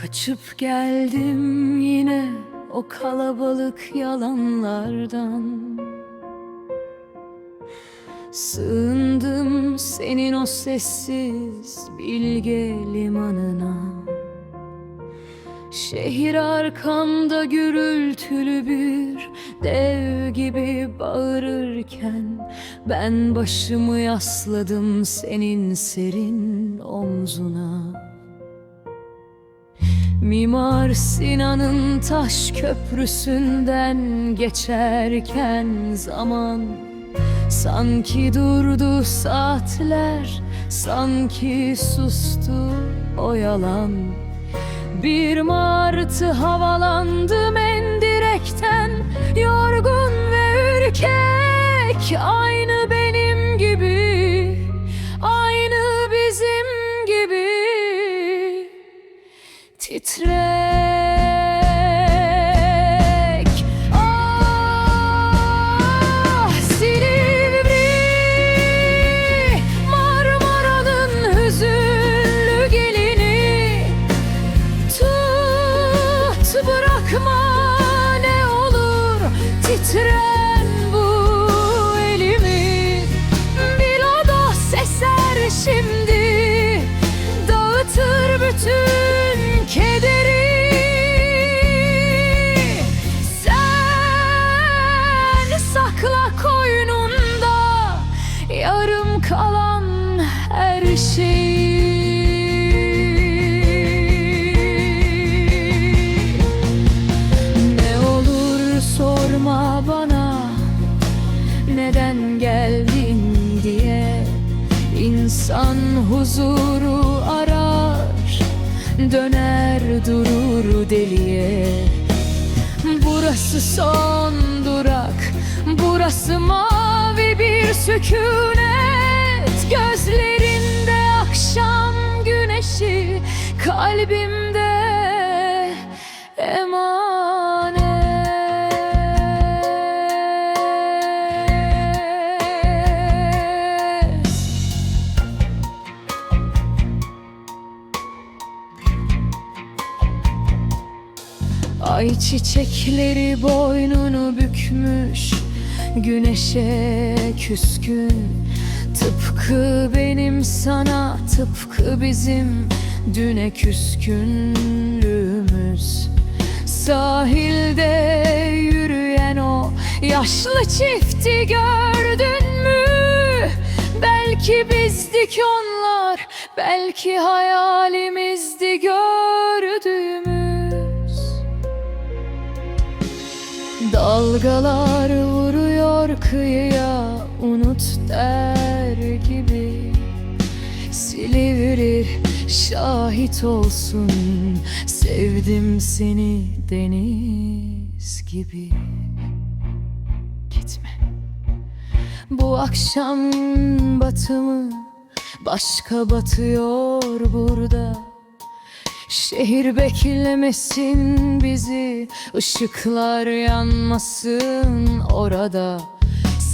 Kaçıp geldim yine o kalabalık yalanlardan. Sığındım senin o sessiz bilge limanına. Şehir arkamda gürültülü bir dev gibi bağırırken Ben başımı yasladım senin serin omzuna Mimar Sinan'ın taş köprüsünden geçerken zaman Sanki durdu saatler, sanki sustu o yalan. Bir martı havalandı mendirekten Yorgun ve ürkek 树。Yarım kalan her şeyi ne olur sorma bana neden geldin diye. İnsan huzuru arar döner durur deliye. Burası son durak burası bir sükunet Gözlerinde akşam güneşi kalbimde emanet. Ay çiçekleri boynunu bükmüş Güneşe küskün Tıpkı benim sana Tıpkı bizim düne küskünlüğümüz Sahilde yürüyen o yaşlı çifti gördün mü? Belki bizdik onlar Belki hayalimizdi gördüğümüz Dalgalar vuruyor kıyıya unut der gibi. Silivri şahit olsun sevdim seni deniz gibi. Gitme. Bu akşam batımı başka batıyor burada. Şehir beklemesin bizi ışıklar yanmasın orada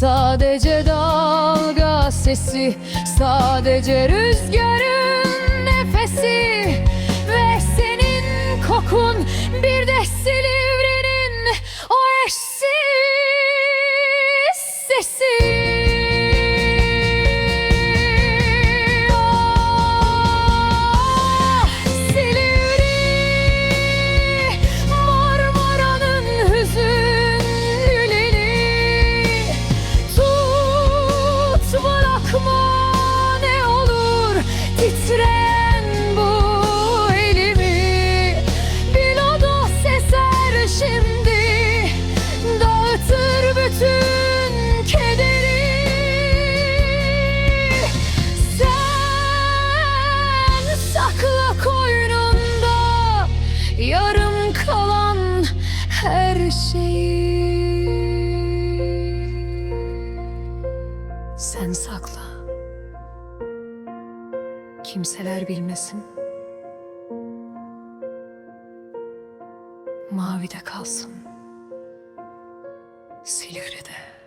Sadece dalga sesi Sadece rüzgarın Titreyen bu elimi. Bilodos eser şimdi. Dağıtır bütün kederi. Sen sakla koynunda Yarım kalan her şeyi kimseler bilmesin. Mavide kalsın. Silivri'de.